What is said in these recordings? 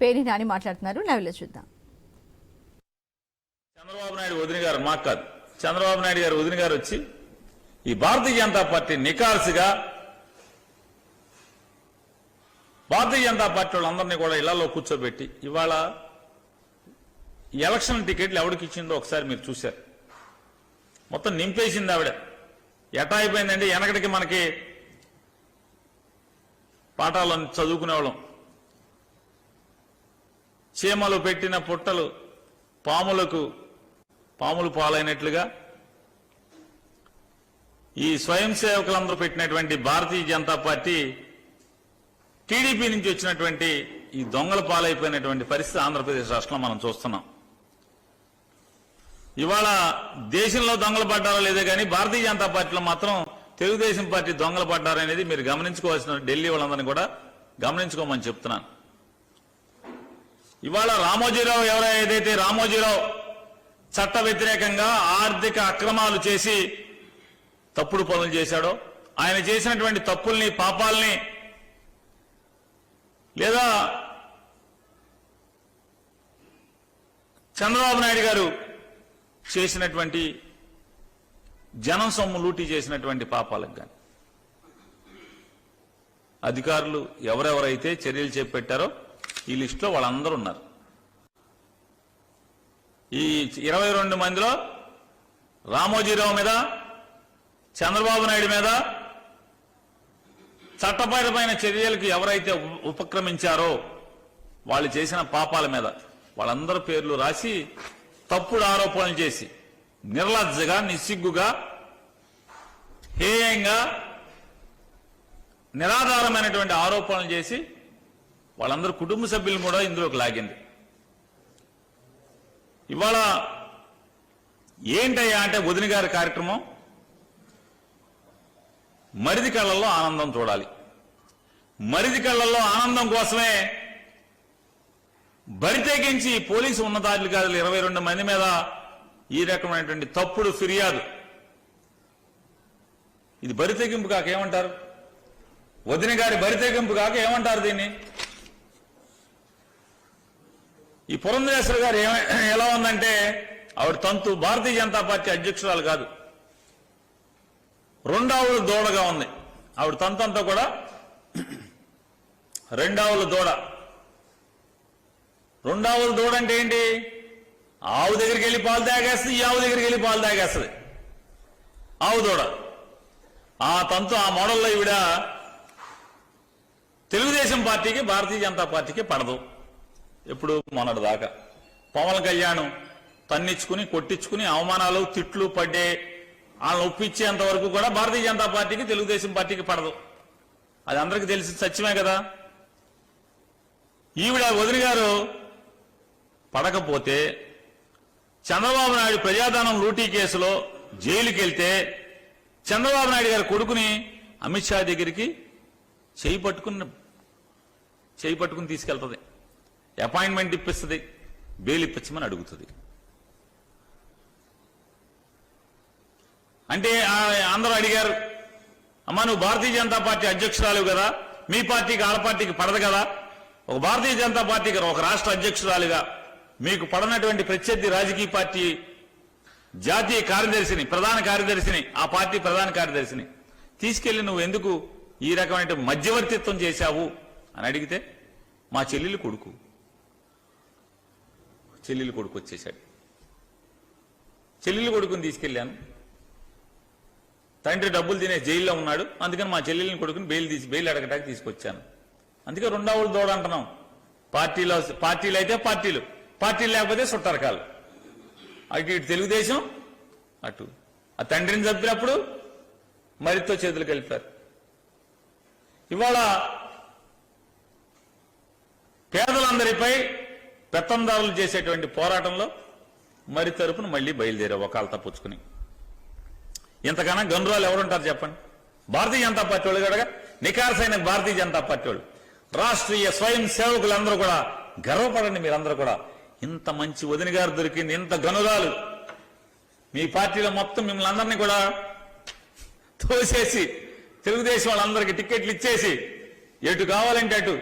పేరి నాని మాట్లాడుతున్నారు. లైవ్లో చూద్దాం. చంద్రబాబు నాయుడు వదిన గారు మాకు కాదు. చంద్రబాబు నాయుడు గారు వదిన గారు వచ్చి ఈ భారతీయ జనతా పార్టీ నికార్సుగా భారతీయ జనతా పార్టీ వాళ్ళందరినీ కూడా ఇళ్ళలో కూర్చోబెట్టి ఇవాళ ఎలక్షన్ టికెట్లు ఎవరికి ఇచ్చిందో ఒకసారి మీరు చూశారు. మొత్తం నింపేసింది ఆవిడ. ఎటా అయిపోయిందండి? వెనకటికి మనకి పాఠాలను చదువుకునేవాళ్ళం. చీమలు పెట్టిన పుట్టలు పాములకు పాములు పాలైనట్లుగా ఈ స్వయం సేవకులందరూ పెట్టినటువంటి భారతీయ జనతా పార్టీ టీడీపీ నుంచి వచ్చినటువంటి ఈ దొంగల పాలైపోయినటువంటి పరిస్థితి ఆంధ్రప్రదేశ్ రాష్ట్రంలో మనం చూస్తున్నాం. ఇవాళ దేశంలో దొంగలు పడ్డారో లేదో కానీ భారతీయ జనతా పార్టీలో మాత్రం తెలుగుదేశం పార్టీ దొంగలు పడ్డారనేది మీరు గమనించుకోవాల్సిన ఢిల్లీ వాళ్ళందరినీ కూడా గమనించుకోమని చెప్తున్నాను. ఇవాళ రామోజీరావు ఎవరైతే ఏదైతే రామోజీరావు చట్ట వ్యతిరేకంగా ఆర్థిక అక్రమాలు చేసి తప్పుడు పనులు చేశాడో ఆయన చేసినటువంటి తప్పుల్ని పాపాల్ని లేదా చంద్రబాబు నాయుడు గారు చేసినటువంటి జనం సొమ్ము లూటీ చేసినటువంటి పాపాలకు కానీ అధికారులు ఎవరెవరైతే చర్యలు చేపట్టారో ఈ లిస్టులో వాళ్ళందరూ ఉన్నారు. ఈ ఇరవై రెండు మందిలో రామోజీరావు మీద చంద్రబాబు నాయుడు మీద చట్టపరమైన చర్యలకు ఎవరైతే ఉపక్రమించారో వాళ్ళు చేసిన పాపాల మీద వాళ్ళందరి పేర్లు రాసి తప్పుడు ఆరోపణలు చేసి నిర్లజ్జగా నిస్సిగ్గుగా హేయంగా నిరాధారమైనటువంటి ఆరోపణలు చేసి వాళ్ళందరూ కుటుంబ సభ్యులను కూడా ఇందులోకి లాగింది. ఇవాళ ఏంటయ్యా అంటే వదిన గారి కార్యక్రమం? మరిది కళ్ళల్లో ఆనందం చూడాలి. మరిది కళ్ళల్లో ఆనందం కోసమే బరితెగించి పోలీసు ఉన్నతాధికారులు ఇరవై రెండు మంది మీద ఈ రకమైనటువంటి తప్పుడు ఫిర్యాదు. ఇది బరితెగింపు కాక ఏమంటారు? వదిన గారి బరితెగింపు కాక ఏమంటారు దీన్ని? ఈ పురంధరేశ్వర గారు ఎలా ఉందంటే ఆవిడ తంతు భారతీయ జనతా పార్టీ అధ్యక్షురాలు కాదు. రెండావుల దూడగా ఉంది. ఆవిడ తంతు అంతా కూడా రెండావుల దూడ. రెండావుల దూడ అంటే ఏంటి? ఆవు దగ్గరికి వెళ్ళి పాలు తాగేస్తుంది ఈ ఆవు దగ్గరికి వెళ్ళి పాలు తాగేస్తుంది. ఆవు దూడ. ఆ తంతు ఆ మోడల్లో ఈవిడ తెలుగుదేశం పార్టీకి భారతీయ జనతా పార్టీకి పడదు. ఎప్పుడు మొన్నటి దాకా. పవన్ కళ్యాణ్ తన్నిచ్చుకుని కొట్టించుకుని అవమానాలు తిట్లు పడ్డే వాళ్ళని ఒప్పించేంత వరకు కూడా భారతీయ జనతా పార్టీకి తెలుగుదేశం పార్టీకి పడదు. అది అందరికీ తెలిసి సత్యమే కదా. ఈవిడ వదిలి గారు పడకపోతే చంద్రబాబు నాయుడు ప్రజాధనం లూటీ కేసులో జైలుకి వెళ్తే చంద్రబాబు నాయుడు గారి కొడుకుని అమిత్ షా దగ్గరికి చేయి పట్టుకుని చేయి పట్టుకుని తీసుకెళ్తుంది. అపాయింట్మెంట్ ఇప్పిస్తుంది బెయిల్ ఇప్పించమని అడుగుతుంది. అంటే అందరూ అడిగారు అమ్మా నువ్వు భారతీయ జనతా పార్టీ అధ్యక్షురాలు కదా మీ పార్టీకి ఆడ పార్టీకి పడదు కదా. ఒక భారతీయ జనతా పార్టీకి ఒక రాష్ట్ర అధ్యక్షురాలుగా మీకు పడనటువంటి ప్రత్యర్థి రాజకీయ పార్టీ జాతీయ కార్యదర్శిని ప్రధాన కార్యదర్శిని ఆ పార్టీ ప్రధాన కార్యదర్శిని తీసుకెళ్ళి నువ్వు ఎందుకు ఈ రకమైన మధ్యవర్తిత్వం చేశావు? అని అడిగితే మా చెల్లెలు కొడుకు. చెల్లెలు కొడుకు వచ్చేశాడు. చెల్లెలు కొడుకుని తీసుకెళ్ళాను. తండ్రి డబ్బులు తినే జైల్లో ఉన్నాడు. అందుకని మా చెల్లెలిని కొడుకుని బెయిల్ తీసి బెయిల్ అడగటానికి తీసుకొచ్చాను. అందుకే రెండవ దోడ అంటున్నాం. పార్టీలో పార్టీలు అయితే పార్టీలు పార్టీలు లేకపోతే సుట్టరకాలు. అటు ఇటు తెలుగుదేశం అటు. ఆ తండ్రిని చంపినప్పుడు మరితో చేతులు కలిపారు ఇవాళ పేదలందరిపై పెత్తందారులు చేసేటువంటి పోరాటంలో మరి తరపున మళ్ళీ బయలుదేరావు ఒకళ్ళు తప్పుచ్చుకుని. ఇంతకన్నా గనురాలు ఎవరుంటారు చెప్పండి? భారతీయ జనతా పార్టీ వాళ్ళు కూడా నికార్సైన భారతీయ జనతా పార్టీ వాళ్ళు. రాష్ట్రీయ స్వయం సేవకులందరూ కూడా గర్వపడండి మీరందరూ కూడా. ఇంత మంచి వదిన గారు దొరికింది ఇంత గనురాలు. మీ పార్టీలో మొత్తం మిమ్మల్ని అందరినీ కూడా తోసేసి తెలుగుదేశం వాళ్ళందరికీ టిక్కెట్లు ఇచ్చేసి ఎటు కావాలంటే అటు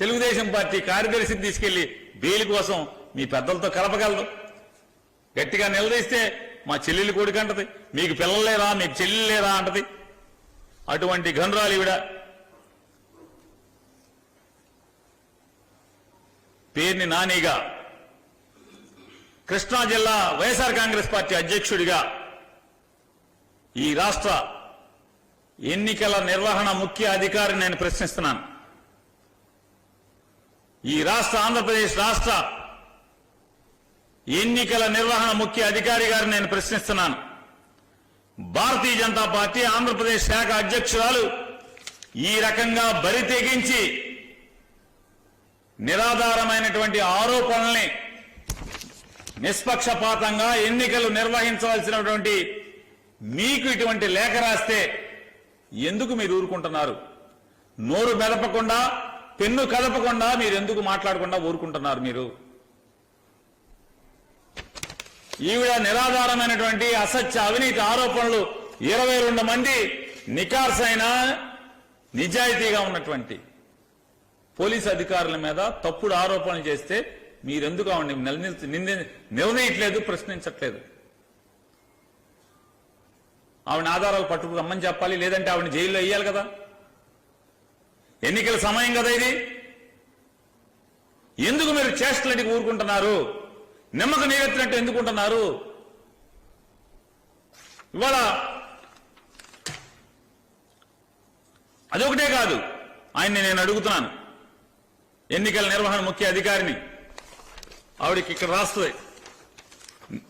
తెలుగుదేశం పార్టీ కార్యదర్శిని తీసుకెళ్ళి బెయిల్ కోసం మీ పెద్దలతో కలపగలదు గట్టిగా నిలదీస్తే మా చెల్లెలు కొడుకు అంటది మీకు పిల్లలు లేరా? మీకు చెల్లెలు లేరా? అంటది. అటువంటి గనురాలు ఈవిడ. పేరుని నానిగా కృష్ణా జిల్లా వైఎస్ఆర్ కాంగ్రెస్ పార్టీ అధ్యక్షుడిగా ఈ రాష్ట్ర ఎన్నికల నిర్వహణ ముఖ్య అధికారిని నేను ప్రశ్నిస్తున్నాను. ఈ రాష్ట్ర ఆంధ్రప్రదేశ్ రాష్ట్ర ఎన్నికల నిర్వహణ ముఖ్య అధికారి గారిని నేను ప్రశ్నిస్తున్నాను. భారతీయ జనతా పార్టీ ఆంధ్రప్రదేశ్ శాఖ అధ్యక్షురాలు ఈ రకంగా బరి తెగించి నిరాధారమైనటువంటి ఆరోపణల్ని నిష్పక్షపాతంగా ఎన్నికలు నిర్వహించవలసినటువంటి మీకు ఇటువంటి లేఖ రాస్తే ఎందుకు మీరు ఊరుకుంటున్నారు? నోరు మెదపకుండా పెన్ను కదపకుండా మీరు ఎందుకు మాట్లాడకుండా ఊరుకుంటున్నారు మీరు? ఈవిడ నిరాధారమైనటువంటి అసత్య అవినీతి ఆరోపణలు ఇరవై రెండు మంది నికార్సైన నిజాయితీగా ఉన్నటువంటి పోలీస్ అధికారుల మీద తప్పుడు ఆరోపణలు చేస్తే మీరెందుకు ఆవిడని నిలదీ- ప్రశ్నించట్లేదు? ఆవిడ ఆధారాలు పట్టుకు రమ్మని చెప్పాలి లేదంటే ఆవిడ జైల్లో వేయాలి కదా? ఎన్నికల సమయం కదా ఇది? ఎందుకు మీరు చేష్టలకి ఊరుకుంటున్నారు? నిమ్మక నీరెత్తినట్టు ఎందుకుంటున్నారు ఇవాళ అదొకటే కాదు. ఆయన్ని నేను అడుగుతున్నాను. ఎన్నికల నిర్వహణ ముఖ్య అధికారిని. ఆవిడకి ఇక్కడ రాస్తుంది.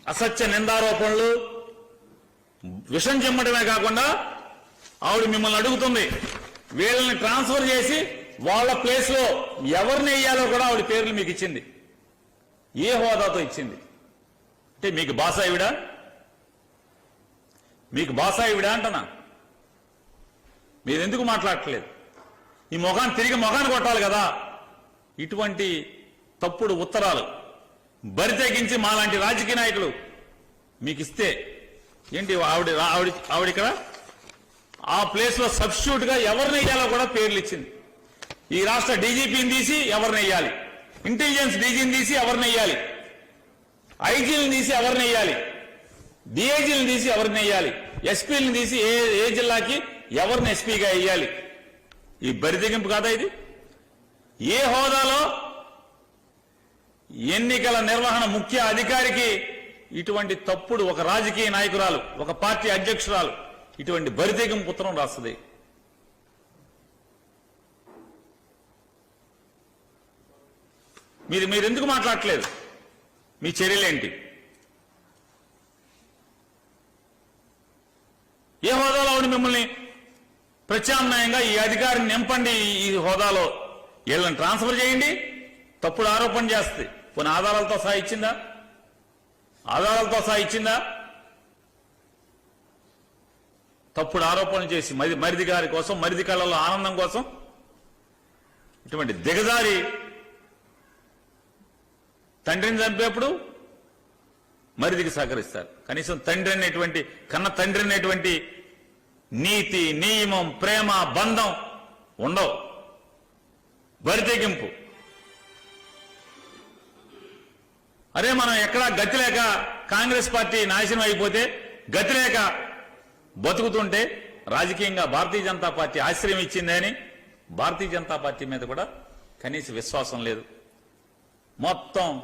అసత్య నిందారోపణలు విషం చెమ్మటమే కాకుండా ఆవిడ మిమ్మల్ని అడుగుతుంది. వీళ్ళని ట్రాన్స్ఫర్ చేసి వాళ్ళ ప్లేస్లో ఎవరిని వేయాలో కూడా ఆవిడ పేర్లు మీకు ఇచ్చింది. ఏ హోదాతో ఇచ్చింది? అంటే మీకు బాసాయివిడా మీకు బాసాయివిడా అంటనా? మీరు ఎందుకు మాట్లాడట్లేదు? ఈ మొఖాన్ని తిరిగి మొఖాన్ని కొట్టాలి కదా. ఇటువంటి తప్పుడు ఉత్తరాలు బరి తెగించి మాలాంటి రాజకీయ నాయకులు మీకు ఇస్తే ఏంటి ఆవిడ ఆవిడ ఆవిడ ఇక్కడ? ఆ ప్లేస్లో సబ్స్టిట్యూట్గా ఎవరిని వేయాలో కూడా పేర్లు ఇచ్చింది. ఈ రాష్ట్ర డీజీపీని తీసి ఎవరిని వేయాలి? ఇంటెలిజెన్స్ డీజీని తీసి ఎవరిని వేయాలి? ఐజీని తీసి ఎవరిని వేయాలి? డిఐజీని తీసి ఎవరిని వేయాలి? ఎస్పీని తీసి ఏ ఏ జిల్లాకి ఎవరిని ఎస్పీగా వేయాలి? ఈ బరితెగింపు కాదా ఇది? ఏ హోదాలో ఎన్నికల నిర్వహణ ముఖ్య అధికారికి ఇటువంటి తప్పుడు ఒక రాజకీయ నాయకురాలు ఒక పార్టీ అధ్యక్షురాలు ఇటువంటి బరితెగింపు పుత్రం రాస్తుంది. మీరు మీరు ఎందుకు మాట్లాడట్లేదు? మీ చర్యలేంటి? ఏ హోదాలో ఆవిడ మిమ్మల్ని ప్రత్యామ్నాయంగా ఈ అధికారిని నింపండి ఈ- ఈ హోదాలో? వీళ్ళని ట్రాన్స్ఫర్ చేయండి. తప్పుడు ఆరోపణ చేస్తుంది కొన్ని ఆధారాలతో సహా ఇచ్చిందా? ఆధారాలతో సహా ఇచ్చిందా? తప్పుడు ఆరోపణలు చేసి మరి మరిది గారి కోసం మరిది కళ్ళలో ఆనందం కోసం ఇటువంటి దిగజారి తండ్రిని చంపేప్పుడు మరిదికి సహకరిస్తారు. కనీసం తండ్రి అనేటువంటి కన్న తండ్రి అనేటువంటి నీతి నియమం ప్రేమ బంధం ఉండవు. బరితెగింపు. అరే మనం ఎక్కడా గతి లేక కాంగ్రెస్ పార్టీ నాశనం అయిపోతే గతి లేక బతుకుతుంటే రాజకీయంగా భారతీయ జనతా పార్టీ ఆశ్రయం ఇచ్చిందని భారతీయ జనతా పార్టీ మీద కూడా కనీస విశ్వాసం లేదు. మొత్తం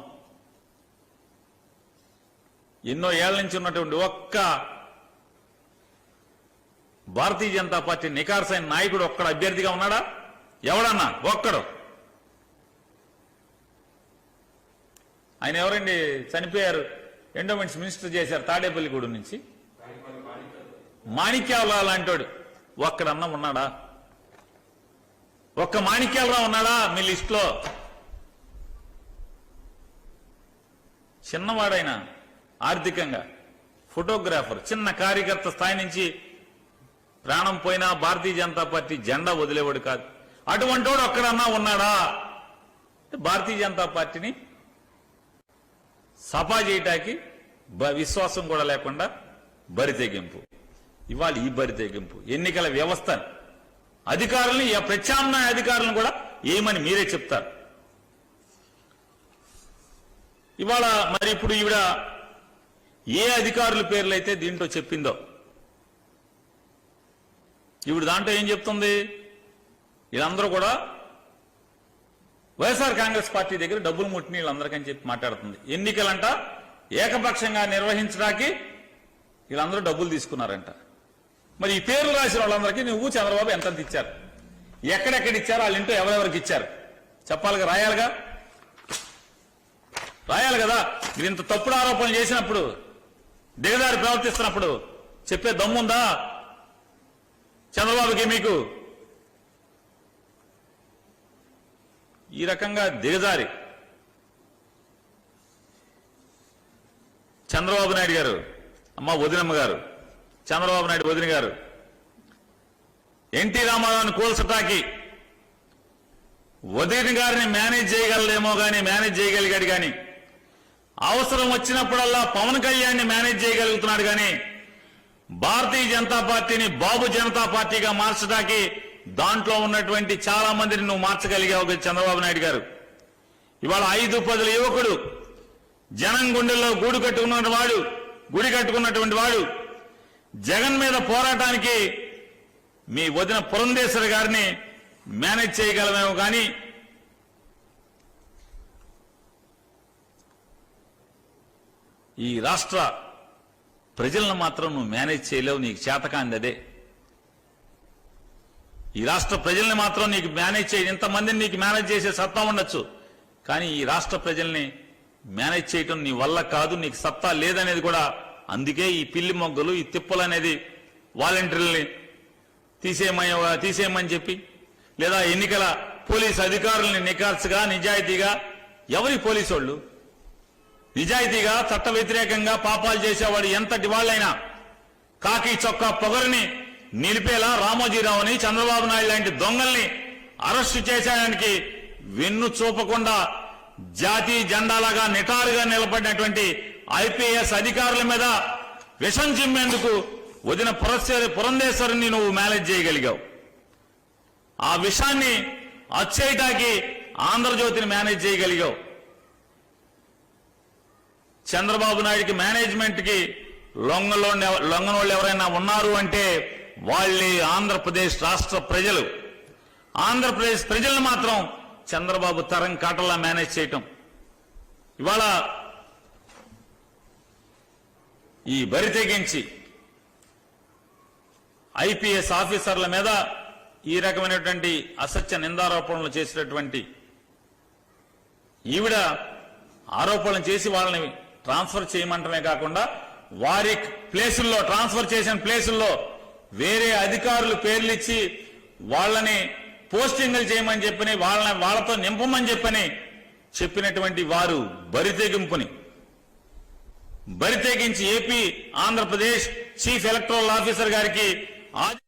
ఎన్నో ఏళ్ళ నుంచి ఉన్నటువంటి ఒక్క భారతీయ జనతా పార్టీ నికార్సైన నాయకుడు ఒక్కడ అభ్యర్థిగా ఉన్నాడా? ఎవడన్నా? ఒక్కడు. ఆయన ఎవరండి? చనిపోయారు. ఎండోమెంట్స్ మినిస్టర్ చేశారు తాడేపల్లిగూడెం నుంచి. మాణిక్యాలరావు లాంటోడు. ఒక్కడన్నా ఉన్నాడా? ఒక్క మాణిక్యాలరావు ఉన్నాడా మీ లిస్టులో? చిన్నవాడైన ఆర్థికంగా ఫోటోగ్రాఫర్ చిన్న కార్యకర్త స్థాయి నుంచి ప్రాణం పోయినా భారతీయ జనతా పార్టీ జెండా వదిలేవాడు కాదు. అటువంటి వాడు ఒక్కడన్నా ఉన్నాడా? భారతీయ జనతా పార్టీని సఫా చేయటానికి విశ్వాసం కూడా లేకుండా బరితెగింపు. ఇవాళ ఈ బరి తెగింపు. ఎన్నికల వ్యవస్థ. అధికారుల్ని ఈ ప్రత్యామ్నాయ అధికారులను కూడా ఏమని మీరే చెప్తారు? ఇవాళ మరి ఇప్పుడు ఈవిడ ఏ అధికారుల పేర్లు అయితే దీంట్లో చెప్పిందో? ఈవిడ దాంట్లో ఏం చెప్తుంది? వీళ్ళందరూ కూడా వైఎస్ఆర్ కాంగ్రెస్ పార్టీ దగ్గర డబ్బులు ముట్టిన వీళ్ళందరికని చెప్పి మాట్లాడుతుంది. ఎన్నికలంట ఏకపక్షంగా నిర్వహించడానికి వీళ్ళందరూ డబ్బులు తీసుకున్నారంట. మరి ఈ పేర్లు రాసిన వాళ్ళందరికీ నువ్వు చంద్రబాబు ఎంత ఇచ్చారు? ఎక్కడెక్కడ ఇచ్చారు? వాళ్ళ ఇంట్లో ఎవరెవరికి ఇచ్చారు? చెప్పాలిగా రాయాలిగా? రాయాలి కదా? మీరు ఇంత తప్పుడు ఆరోపణలు చేసినప్పుడు దిగదారి ప్రవర్తిస్తున్నప్పుడు చెప్పే దమ్ముందా? చంద్రబాబుకి మీకు? ఈ రకంగా దిగజారి చంద్రబాబు నాయుడు గారు అమ్మ వదినమ్మ గారు చంద్రబాబు నాయుడు వదిన గారు. ఎన్టీ రామారావుని కూల్చటాకి వదిన గారిని మేనేజ్ చేయగలడేమో కానీ మేనేజ్ చేయగలిగాడు కానీ అవసరం వచ్చినప్పుడల్లా పవన్ కళ్యాణ్ని మేనేజ్ చేయగలుగుతున్నాడు గాని భారతీయ జనతా పార్టీని బాబు జనతా పార్టీగా మార్చడానికి దాంట్లో ఉన్నటువంటి చాలా మందిని నువ్వు మార్చగలిగావు చంద్రబాబు నాయుడు గారు. ఇవాళ ఐదు పదుల యువకుడు జనం గుండెల్లో గూడు కట్టుకున్న వాడు గుడి కట్టుకున్నటువంటి వాడు జగన్ మీద పోరాటానికి మీ వదిన పురంధేశ్వరి గారిని మేనేజ్ చేయగలమేమో కానీ ఈ రాష్ట్ర ప్రజలను మాత్రం నువ్వు మేనేజ్ చేయలేవు నీకు చేతకాంది అదే. ఈ రాష్ట్ర ప్రజల్ని మాత్రం నీకు మేనేజ్ చేయ ఇంతమందిని నీకు మేనేజ్ చేసే సత్తా ఉండొచ్చు కానీ ఈ రాష్ట్ర ప్రజల్ని మేనేజ్ చేయటం నీ వల్ల కాదు నీకు సత్తా లేదనేది కూడా అందుకే ఈ పిల్లి మొగ్గలు ఈ తిప్పలు అనేది వాలంటీర్లని తీసేయమని తీసేయమని చెప్పి లేదా ఎన్నికల పోలీస్ అధికారుల్ని నిఖార్సుగా నిజాయితీగా ఎవరి పోలీసు వాళ్ళు నిజాయితీగా చట్ట వ్యతిరేకంగా పాపాలు చేసేవాడు ఎంతటి వాళ్ళైనా కాకి చొక్కా పొగరిని నిలిపేలా రామోజీరావుని చంద్రబాబు నాయుడు లాంటి దొంగల్ని అరెస్టు చేసేయడానికి వెన్ను చూపకుండా జాతీయ జెండాలాగా నిటారుగా నిలబడినటువంటి ఐపీఎస్ అధికారుల మీద విషం చిమ్మేందుకు వదిన పురస్సరి పురంధేశ్వరిని నువ్వు మేనేజ్ చేయగలిగావు. ఆ విషాన్ని అచ్చేయటానికి ఆంధ్రజ్యోతిని మేనేజ్ చేయగలిగావు. చంద్రబాబు నాయుడికి మేనేజ్మెంట్కి లొంగలో లొంగనోళ్ళు ఎవరైనా ఉన్నారు అంటే వాళ్ళే ఆంధ్రప్రదేశ్ రాష్ట్ర ప్రజలు. ఆంధ్రప్రదేశ్ ప్రజలను మాత్రం చంద్రబాబు తరం కాటలా మేనేజ్ చేయటం. ఇవాళ ఈ బరి తెగించి ఐపీఎస్ ఆఫీసర్ల మీద ఈ రకమైనటువంటి అసత్య నిందారోపణలు చేసినటువంటి ఈవిడ ఆరోపణలు చేసి వాళ్ళని ట్రాన్స్ఫర్ చేయమంటమే కాకుండా వారి ప్లేసుల్లో ట్రాన్స్ఫర్ చేసిన ప్లేసుల్లో వేరే అధికారులు పేర్లిచ్చి వాళ్ళని పోస్టింగ్లు చేయమని చెప్పని వాళ్ళని వాళ్ళతో నింపమని చెప్పని చెప్పినటువంటి వారు బరితెగింపుని బరితెగించి AP Andhra Pradesh chief electoral officer గారికి ఆది